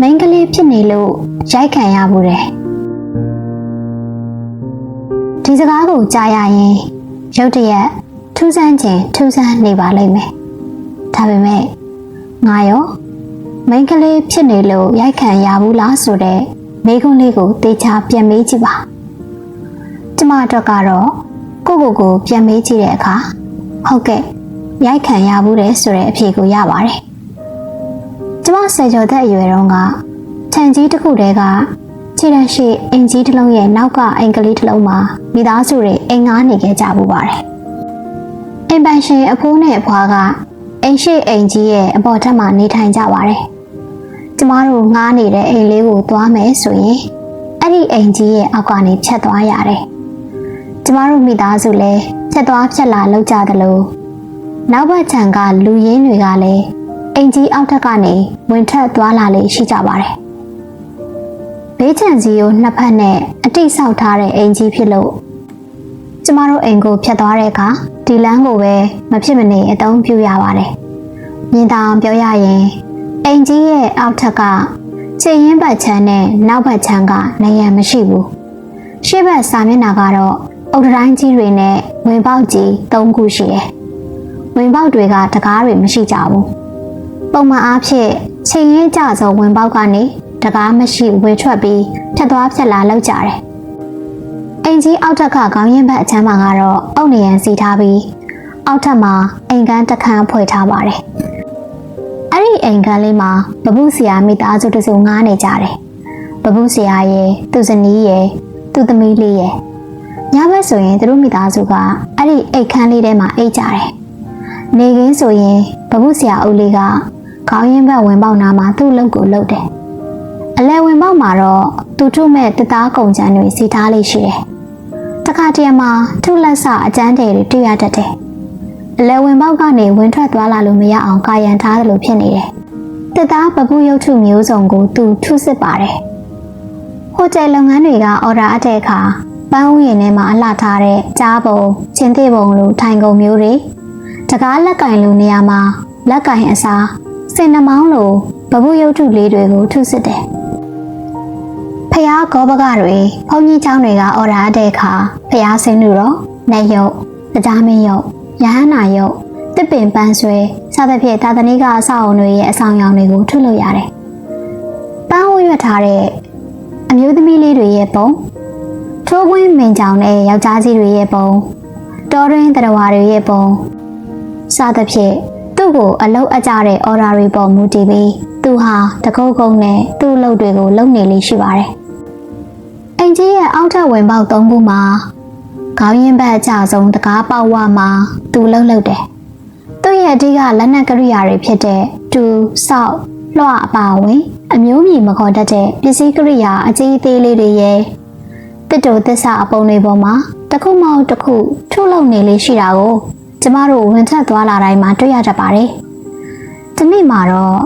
မိန်းကလေးဖြစ်နေလို့ရိုက်ခံရဘူးတယ်ဒီစကားကိုကြားရရင်ရုတ်တရက်ထူးဆန်းခြင်းထူးဆန်းနေပါလိမ့်မယ်ဒါပေမဲ့ငါရောမိန်းကလေးဖြစ်နေလို့ရိုက်ခံရဘူးလားဆိုတဲ့မိခွန်းလေးကိုတေချာပြန်မေးကြည့်ပါကျမအတွက်ကတော့ကိုကိုကိုပြန်မေးကြည့်တဲ့အခါဟုတ်ကဲ့ရိုက်ခံရဘူးတဲ့ဆိုတဲ့အဖြေကိုရပါတယ် ကျမဆယ်ကျော်သက်အရွယ်တုန်းကခြံကြီးတစ်ခုတည်းကခြေတန်းရှိအင်ကြီးတစ်လုံးရဲ့နောက်ကအင်္ဂလိပ်တစ်လုံးမှာမိသားစုတွေအိမ်ငားနေခဲ့ကြပူပါတယ်အင်ပန်ရှင်အဖိုးနဲ့အဖွားကအိမ်ရှိအိမ်ကြီးရဲ့အပေါ်ထပ်မှာနေထိုင်ကြပါတယ်ကျမတို့ငားနေတဲ့အိမ်လေးကိုသွားမယ်ဆိုရင်အဲ့ဒီအိမ်ကြီးရဲ့အောက်ကနေဖြတ်သွားရတယ်ကျမတို့မိသားစုလည်းဖြတ်သွားဖြတ်လာလောက်ကြသလိုနောက်ဘက်ခြံကလူရင်းတွေကလည်း အိမ်ကြီးအောက်ထပ်ကနေဝင်ထက်သွားလာလေးရှိကြပါတယ်ဘေးခြံစီကိုနှစ်ဖက်နဲ့အတိဆောက်ထားတဲ့အိမ်ကြီးဖြစ်လို့ကျမတို့အိမ်ကိုဖြတ်သွားတဲ့အခါဒီလမ်းကိုပဲမဖြစ်မနေအသုံးပြုရပါတယ်မြင်တောင်ပြောရရင်အိမ်ကြီးရဲ့အောက်ထက်ကခြေရင်းဘက်ခြမ်းနဲ့နောက်ဘက်ခြမ်းကနေရန်မရှိဘူးရှေ့ဘက်စာမျက်နှာကတော့အုတ်တိုင်းကြီးတွေနဲ့ဝင်ပေါက်ကြီး၃ခုရှိတယ်ဝင်ပေါက်တွေကတကားတွေမရှိကြဘူး ပုံမှန်အားဖြင့်ခြေရင်းကြဆုံးဝင်ပေါက်ကနေတကားမရှိဝေထွက်ပြီးဖြတ်သွားဖြတ်လာလောက်ကြတယ်အိမ်ကြီးအောက်ထက်ကခေါင်းရင်းဘက်အချမ်းမှာကတော့အုတ်နေရန်စီထားပြီးအောက်ထပ်မှာအိမ်ကန်းတစ်ခန်းဖွင့်ထားပါတယ်အဲ့ဒီအိမ်ကန်းလေးမှာဘဘူးဆရာမိသားစုတစုငားနေကြတယ်ဘဘူးဆရာရဲ့သူ့ဇနီးရဲ့သူ့သမီးလေးရဲ့ညဘက်ဆိုရင်သူတို့မိသားစုကအဲ့ဒီအိတ်ခန်းလေးထဲမှာအိတ်ကြတယ်နေခင်းဆိုရင်ဘဘူးဆရာအုပ်လေးက ခေါင်းရင်းဘက်ဝင်ပေါက်နာမှာသူ့လုပ်ကိုလုပ်တယ်အလဲဝင်ပေါက်မှာတော့သူထုမဲ့တသားကုံချမ်းတွေစီထားလေးရှိတယ်တခါတည်းမှာထုလက်ဆအကျန်းတယ်တွေတွေ့ရတတ်တယ်အလဲဝင်ပေါက်ကနေဝင်ထွက်သွားလာလို့မရအောင်ကာယံထားတယ်လို့ဖြစ်နေတယ်တသားပပူရုပ်ထုမျိုးစုံကိုသူထုစစ်ပါတယ်ဟိုတယ်လုပ်ငန်းတွေကအော်ဒါအပ်တဲ့အခါပန်းဥယျာဉ်ထဲမှာအလှထားတဲ့ကြားပုံချင်းသေးပုံလိုထိုင်ကုန်မျိုးတွေတကားလက်ကင်လိုနေရာမှာလက်ကင်အစား စင်နှမောင်းလိုဗဗုရုပ်ထုလေးတွေကိုထုစစ်တယ်။ဖျားကောဘကတွေဘုံကြီးချောင်းတွေကအော်ရာတဲ့အခါဖျားဆင်းလူတော့နေယုတ်တရားမင်းယုတ်ရဟန္တာယုတ်တစ်ပင်ပန်းဆွဲစသဖြင့်တာသနိကအဆောက်အုံတွေရဲ့အဆောင်ရောင်တွေကိုထုလုပ်ရတယ်။ပန်းဝွင့်ရထားတဲ့အမျိုးသမီးလေးတွေရဲ့ပုံထိုးကွင်းမင်ကြောင်တဲ့ယောက်ျားစီတွေရဲ့ပုံတော်ရင်းတရဝါတွေရဲ့ပုံစသဖြင့် သူ့ကိုအလုတ်အကြတဲ့အော်ဒါတွေပေါ်မူတည်ပြီးသူဟာတကုတ်ကုန်းနဲ့သူ့အလုပ်တွေကိုလုပ်နေလေးရှိပါတယ်။အင်ကြီးရဲ့အောက်ထပ်ဝင်ပေါက်သုံးခုမှာခေါင်းရင်းဘက်အကျဆုံးတကားပေါက်ဝမှာသူလှုပ်လှုပ်တယ်။သူ့ရဲ့အဓိကလက်နက်ကရိယာတွေဖြစ်တဲ့တူဆောက်လွှအပါဝင်အမျိုးမြည်မခေါ်တတ်တဲ့ပစ္စည်းကရိယာအကြီးအသေးလေးတွေရဲ့တစ်တူသစ္စာအပုံတွေပေါ်မှာတစ်ခုမဟုတ်တစ်ခုထုတ်လုပ်နေလေးရှိတာကို ကျမတို့ဝင်ထက်သွားလာတိုင်းမှာတွေ့ရတတ်ပါတယ်။ဒီနေ့မှာတော့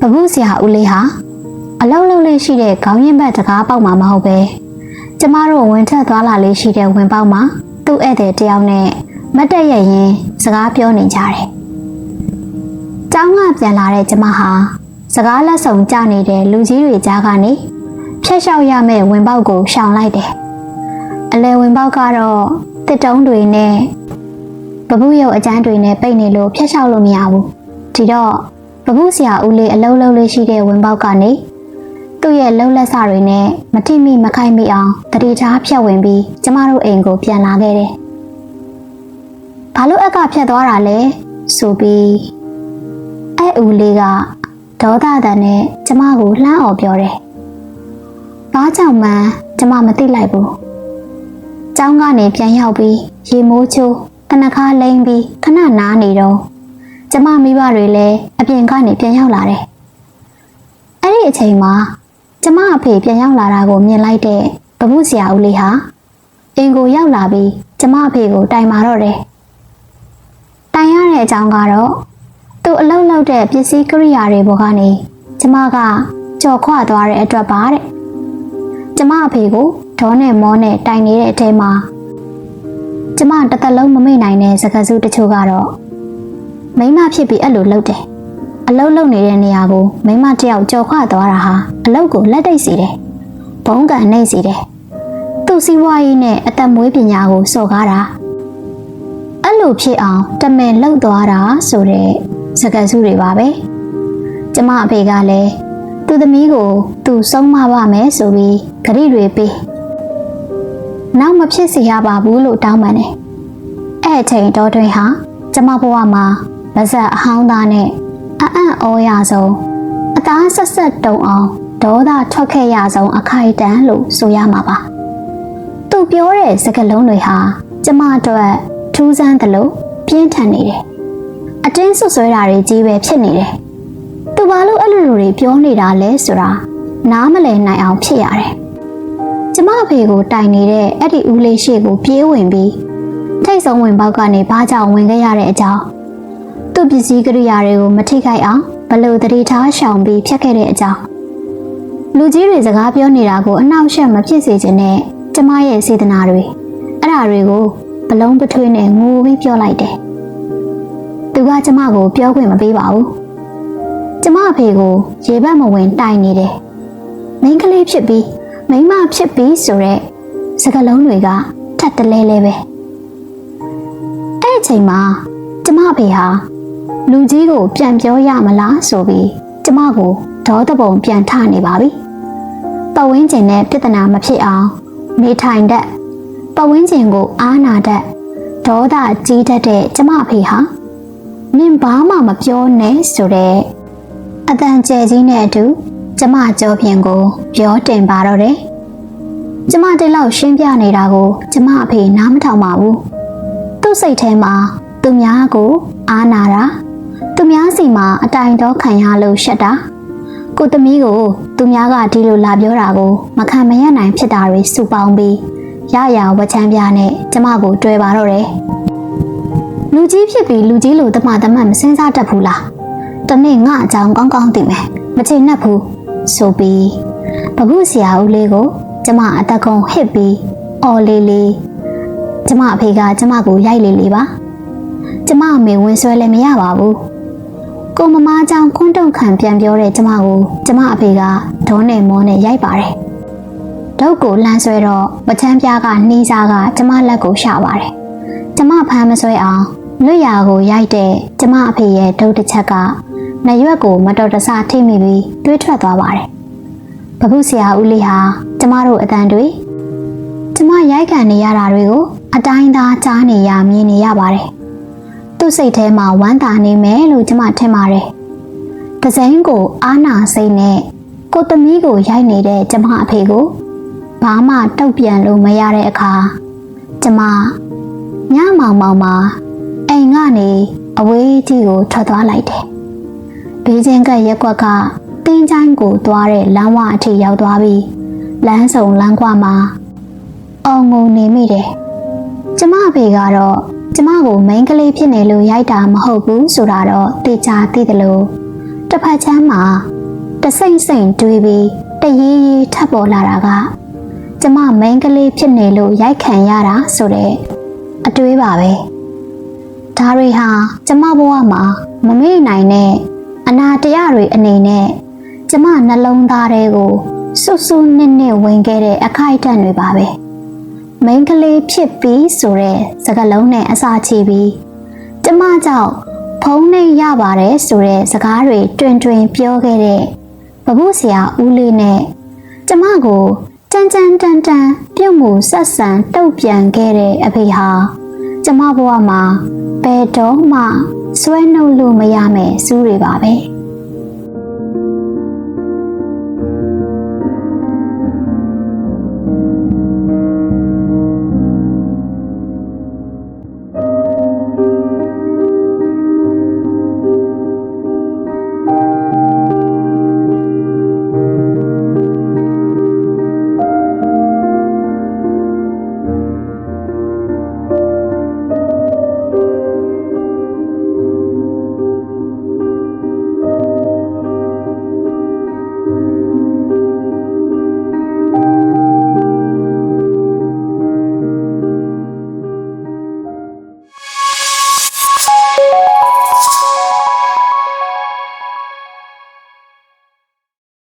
ဘဘူးဆရာဦးလေးဟာအလုံးလုံးလေးရှိတဲ့ခေါင်းရင်းဘက်တကားပေါက်မှာမဟုတ်ပဲကျမတို့ဝင်ထက်သွားလာလေးရှိတဲ့ဝင်ပေါက်မှာသူ့ဧည့်သည်တယောက်နဲ့မတ်တက်ရရင်စကားပြောနေကြတယ်။ကျောင်းကပြန်လာတဲ့ကျမဟာစကားလက်ဆောင်ကြနေတဲ့လူကြီးတွေကြားကနေဖျက်လျှောက်ရမယ့်ဝင်ပေါက်ကိုရှောင်လိုက်တယ်။အလဲဝင်ပေါက်ကတော့တစ်တုံးတွေနဲ့ ဘဘူးရုပ်အကျန်းတွေနဲ့ပိတ်နေလို့ဖျက်လျှောက်လို့မရဘူး။ဒီတော့ဘဘူးဆရာဦးလေးအလုံးလုံးလေးရှိတဲ့ဝင်ပေါက်ကနေသူ့ရဲ့လှုပ်လက်စတွေနဲ့မထိမိမခိုက်မိအောင်တတိထားဖြတ်ဝင်ပြီးကျမတို့အိမ်ကိုပြန်လာခဲ့တယ်။ဘာလို့အက်ကဖြတ်သွားတာလဲဆိုပြီးအဲ့ဦးလေးကဒေါသတန်နဲ့ကျမကိုလှမ်းအောင်ပြောတယ်။ဘာကြောင့်မှန်းကျမမသိလိုက်ဘူး။ကျောင်းကနေပြန်ရောက်ပြီးရေမိုးချိုးတ နခါလိမ့်ပြီးခဏနားနေတော့ကျမမိဘတွေလည်းအပြင်ကနေပြန်ရောက်လာတယ်။အဲ့ဒီအချိန်မှာကျမအဖေပြန်ရောက်လာတာကိုမြင်လိုက်တဲ့ဘဘုဆရာဦးလေးဟာအင်ကိုရောက်လာပြီးကျမအဖေကိုတိုင်မာတော့တယ်။တိုင်ရတဲ့အကြောင်းကတော့သူ့အလုပ်လုပ်တဲ့ပစ္စည်းကိရိယာတွေပေါ်ကနေကျမကကြော်ခွသွားတဲ့အတွက်ပါတဲ့။ကျမအဖေကိုဒေါနဲ့မောနဲ့တိုင်နေတဲ့အထဲမှာ ကျမတစ်သက်လုံးမမေ့နိုင်တဲ့စကားစုတချို့ကတော့မိမဖြစ်ပြီးအဲ့လိုလုပ်တယ်အလုတ်လုံနေတဲ့နေရာကိုမိမတစ်ယောက်ကြော်ခွသွားတာဟာအလုတ်ကိုလက်တိတ်စီတယ်ဘုံကန်နှိမ့်စီတယ်သူ့စီးပွားရေးနဲ့အသက်မွေးပညာကိုစော်ကားတာအဲ့လိုဖြစ်အောင်တမင်လှုပ်သွားတာဆိုတဲ့စကားစုတွေပါပဲကျမအဖေကလည်းသူ့သမီးကိုသူဆုံးမပါမယ်ဆိုပြီးဂရိတွေပေး နောက်မဖြစ်စေရပါဘူးလို့တောင်းပန်တယ်အဲ့အချိန်တော်တွင်ဟာကျမဘဝမှာဗဇက်အဟောင်းသားနဲ့အအံ့ဩရဆုံးအသားဆက်ဆက်တုံအောင်ဒေါသထွက်ခဲ့ရဆုံးအခိုက်အတန့်လို့ဆိုရမှာပါသူပြောတဲ့စကားလုံးတွေဟာကျမအတွက်ထူးဆန်းသလိုပြင်းထန်နေတယ်အတင်းဆွဆွဲတာတွေကြီးပဲဖြစ်နေတယ်သူဘာလို့အဲ့လိုလိုတွေပြောနေတာလဲဆိုတာနားမလည်နိုင်အောင်ဖြစ်ရတယ်ကျ မအဖေကိုတိုင်နေတဲ့အဲ့ဒီဦးလေးရှိကိုပြေးဝင်ပြီးထိတ်ဆုံးဝင်ပေါက်ကနေဘာကြောင့်ဝင်ခဲ့ရတဲ့အကြောင်းသူ့ပစ္စည်းကိရိယာတွေကိုမထိခိုက်အောင်ဘလို့တတိထားရှောင်ပြီးဖြတ်ခဲ့တဲ့အကြောင်းလူကြီးတွေစကားပြောနေတာကိုအနှောက်အယှက်မဖြစ်စေချင်တဲ့ကျမရဲ့စေတနာတွေအဲ့ဒါတွေကိုဘလုံးပထွေးနဲ့ငိုပြီးပြောလိုက်တယ်သူကကျမကိုပြောခွင့်မပေးပါဘူးကျမအဖေကိုရေဘက်မဝင်တိုင်နေတယ်မိန်းကလေးဖြစ်ပြီး မိန်းမဖြစ်ပြီးဆိုတဲ့စကားလုံးတွေကထပ်တလဲလဲပဲအဲ့ဒီအချိန်မှာကျမအဖေဟာလူကြီးကိုပြန်ပြောရမလားဆိုပြီးကျမကိုဒေါသပုံပြန်ထနေပါပြီပတ်ဝန်းကျင်နဲ့ပြဿနာမဖြစ်အောင်နေထိုင်တတ်ပတ်ဝန်းကျင်ကိုအားနာတတ်ဒေါသကြီးတတ်တဲ့ကျမအဖေဟာနင်ဘာမှမပြောနဲ့ဆိုတဲ့အတန်ကျဲကြီးနဲ့အတူ ကျမကြောပြင်ကို ပြောတင်ပါတော့တယ်ကျမတိလောက်ရှင်းပြနေတာကို ကျမအဖေနားမထောင်ပါဘူးသူ့စိတ်ထဲမှာသူများကို အားနာတာသူများစီမှာအတိုင်တော့ခံရလို့ရှက်တာကိုသမီးကိုသူများကဒီလိုလာပြောတာကို မခံမရနိုင်ဖြစ်တာတွေစုပေါင်းပြီးရရဝချမ်းပြနဲ့ကျမကိုတွေ့ပါတော့တယ်လူကြီးဖြစ်ပြီးလူကြီးလိုတမတမတ်မစင်းစားတတ်ဘူးလားတနေ့ငါအကြောင်းကောင်းကောင်းသိမယ်မချိန်နဲ့ဘူး ဆိုပြီးဘခုဆရာဦးလေးကိုကျမအသက်ကုန်ဟစ်ပြီးအော်လေးလေးကျမအဖေကကျမကိုရိုက်လေးလေးပါကျမအမေဝင်ဆွဲလည်းမရပါဘူးကိုမမကြောင့်ခွန်းတုံခံပြန်ပြောတဲ့ကျမကိုကျမအဖေကဒေါနဲ့မောနဲ့ရိုက်ပါတယ်ဒုတ်ကိုလှမ်းဆွဲတော့ပချမ်းပြားကနှီးစားကကျမလက်ကိုရှာပါတယ်ကျမဖမ်းမဆွဲအောင်လွတ်ရာကိုရိုက်တဲ့ကျမအဖေရဲ့ဒုတ်တစ်ချက်က နရွက်ကိုမတော်တဆထိမိပြီးတွေးထွက်သွားပါတယ်ဘခုဆရာဦးလေးဟာကျမတို့အတန်တွေကျမရိုက်ခံနေရတာတွေကိုအတိုင်းသားကြားနေရမြင်နေရပါတယ်သူ့စိတ်ထဲမှာဝမ်းသာနေမယ်လို့ကျမထင်ပါတယ်။ဒဇိန်ကိုအာနာစိတ်နဲ့ကိုသမီးကိုရိုက်နေတဲ့ကျမအဖေကိုဘာမှတုတ်ပြန်လို့မရတဲ့အခါကျမညမောင်မောင်မှာအိမ်ကနေအဝေးကြီးကိုထွက်သွားလိုက်တယ်။ ဘေးချင်းကရက်ကွက်ကတင်းချိုင်းကိုသွားတဲ့လမ်းဝအထိရောက်သွားပြီးလမ်းစုံလမ်းကွမှာအောင်ငုံနေမိတယ်။ကျမအဖေကတော့ကျမကိုမိန်းကလေးဖြစ်နေလို့ရိုက်တာမဟုတ်ဘူးဆိုတာတော့သိချာသိတယ်လို့တစ်ဖက်ချမ်းမှာတစိမ့်စိမ့်တွေးပြီးတရေးရေးထပ်ပေါ်လာတာကကျမမိန်းကလေးဖြစ်နေလို့ရိုက်ခံရတာဆိုတဲ့အတွေးပါပဲဒါတွေဟာကျမဘဝမှာမမေ့နိုင်တဲ့ အနာတရားတွေအနေနဲ့ကျမနှလုံးသားထဲကိုစွစွနစ်နစ်ဝင်ခဲ့တဲ့အခိုက်အတန့်တွေပါပဲ။မိန်းကလေးဖြစ်ပြီးဆိုတဲ့စကားလုံးနဲ့အစာချီပြီးကျမကြောင့်ဖုံးနေရပါတယ်ဆိုတဲ့စကားတွေတွင်တွင်ပြောခဲ့တဲ့ဘဘုဆရာဦးလေးနဲ့ကျမကိုကြမ်းကြမ်းတန်တန်ပြုတ်မှုဆက်ဆံတုတ်ပြန်ခဲ့တဲ့အဖေဟာကျမဘဝမှာဘယ်တော့မှ စွဲနှုတ်လို့မရမယ်စူးတွေပါပဲ။